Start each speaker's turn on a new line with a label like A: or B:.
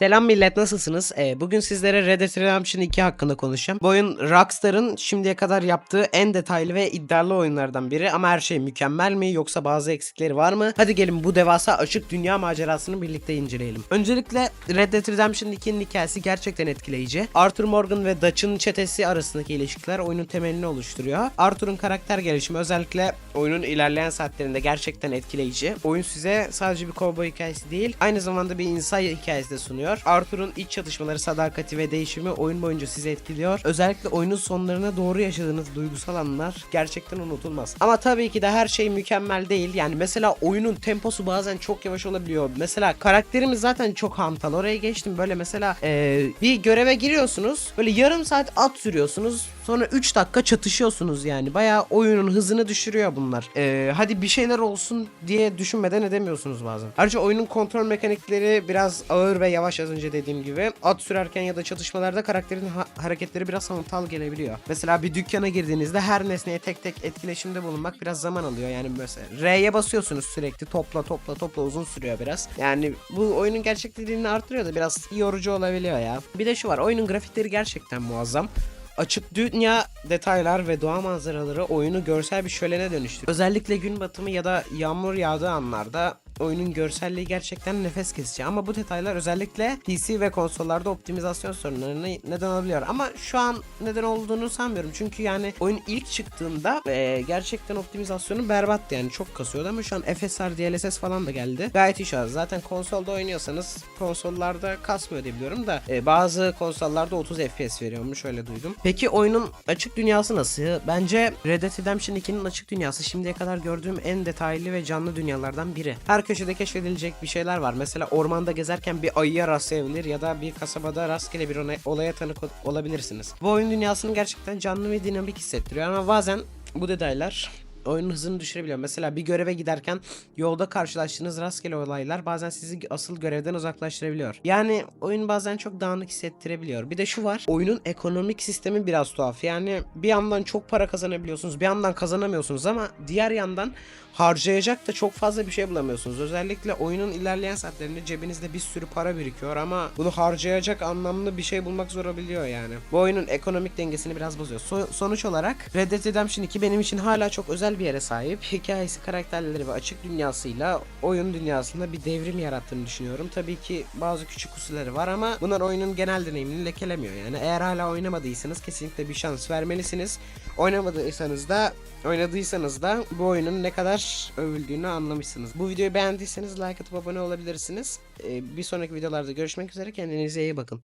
A: Selam millet nasılsınız? Ee, bugün sizlere Red Dead Redemption 2 hakkında konuşacağım. Bu oyun Rockstar'ın şimdiye kadar yaptığı en detaylı ve iddialı oyunlardan biri ama her şey mükemmel mi yoksa bazı eksikleri var mı? Hadi gelin bu devasa açık dünya macerasını birlikte inceleyelim. Öncelikle Red Dead Redemption 2'nin hikayesi gerçekten etkileyici. Arthur Morgan ve Dutch'ın çetesi arasındaki ilişkiler oyunun temelini oluşturuyor. Arthur'un karakter gelişimi özellikle oyunun ilerleyen saatlerinde gerçekten etkileyici. Oyun size sadece bir kovboy hikayesi değil, aynı zamanda bir insan hikayesi de sunuyor. Arthur'un iç çatışmaları, sadakati ve değişimi oyun boyunca sizi etkiliyor. Özellikle oyunun sonlarına doğru yaşadığınız duygusal anlar gerçekten unutulmaz. Ama tabii ki de her şey mükemmel değil. Yani mesela oyunun temposu bazen çok yavaş olabiliyor. Mesela karakterimiz zaten çok hantal. Oraya geçtim böyle mesela eee, bir göreve giriyorsunuz. Böyle yarım saat at sürüyorsunuz. Sonra 3 dakika çatışıyorsunuz yani. Bayağı oyunun hızını düşürüyor bunlar. Eee, hadi bir şeyler olsun diye düşünmeden edemiyorsunuz bazen. Ayrıca oyunun kontrol mekanikleri biraz ağır ve yavaş az önce dediğim gibi. At sürerken ya da çatışmalarda karakterin ha- hareketleri biraz hantal gelebiliyor. Mesela bir dükkana girdiğinizde her nesneye tek tek etkileşimde bulunmak biraz zaman alıyor. Yani mesela R'ye basıyorsunuz sürekli topla topla topla uzun sürüyor biraz. Yani bu oyunun gerçekliğini artırıyor da biraz yorucu olabiliyor ya. Bir de şu var oyunun grafikleri gerçekten muazzam. Açık dünya detaylar ve doğa manzaraları oyunu görsel bir şölene dönüştürüyor. Özellikle gün batımı ya da yağmur yağdığı anlarda oyunun görselliği gerçekten nefes kesici ama bu detaylar özellikle PC ve konsollarda optimizasyon sorunlarına neden olabiliyor. Ama şu an neden olduğunu sanmıyorum. Çünkü yani oyun ilk çıktığında eee, gerçekten optimizasyonu berbattı yani çok kasıyordu ama şu an FSR, DLSS falan da geldi. Gayet iyi şu an. Zaten konsolda oynuyorsanız konsollarda kasmıyor diye biliyorum da e, bazı konsollarda 30 FPS veriyormuş öyle duydum. Peki oyunun açık dünyası nasıl? Bence Red Dead Redemption 2'nin açık dünyası şimdiye kadar gördüğüm en detaylı ve canlı dünyalardan biri. Her köşede keşfedilecek bir şeyler var. Mesela ormanda gezerken bir ayıya rastlayabilir ya da bir kasabada rastgele bir olaya tanık ol- olabilirsiniz. Bu oyun dünyasını gerçekten canlı ve dinamik hissettiriyor ama bazen bu detaylar oyunun hızını düşürebiliyor. Mesela bir göreve giderken yolda karşılaştığınız rastgele olaylar bazen sizi asıl görevden uzaklaştırabiliyor. Yani oyun bazen çok dağınık hissettirebiliyor. Bir de şu var. Oyunun ekonomik sistemi biraz tuhaf. Yani bir yandan çok para kazanabiliyorsunuz, bir yandan kazanamıyorsunuz ama diğer yandan harcayacak da çok fazla bir şey bulamıyorsunuz. Özellikle oyunun ilerleyen saatlerinde cebinizde bir sürü para birikiyor ama bunu harcayacak anlamlı bir şey bulmak zor olabiliyor yani. Bu oyunun ekonomik dengesini biraz bozuyor. So- sonuç olarak Red Dead Redemption 2 benim için hala çok özel bir yere sahip. Hikayesi, karakterleri ve açık dünyasıyla oyun dünyasında bir devrim yarattığını düşünüyorum. Tabii ki bazı küçük kusurları var ama bunlar oyunun genel deneyimini lekelemiyor. Yani eğer hala oynamadıysanız kesinlikle bir şans vermelisiniz. Oynamadıysanız da oynadıysanız da bu oyunun ne kadar övüldüğünü anlamışsınız. Bu videoyu beğendiyseniz like atıp abone olabilirsiniz. Ee, bir sonraki videolarda görüşmek üzere. Kendinize iyi bakın.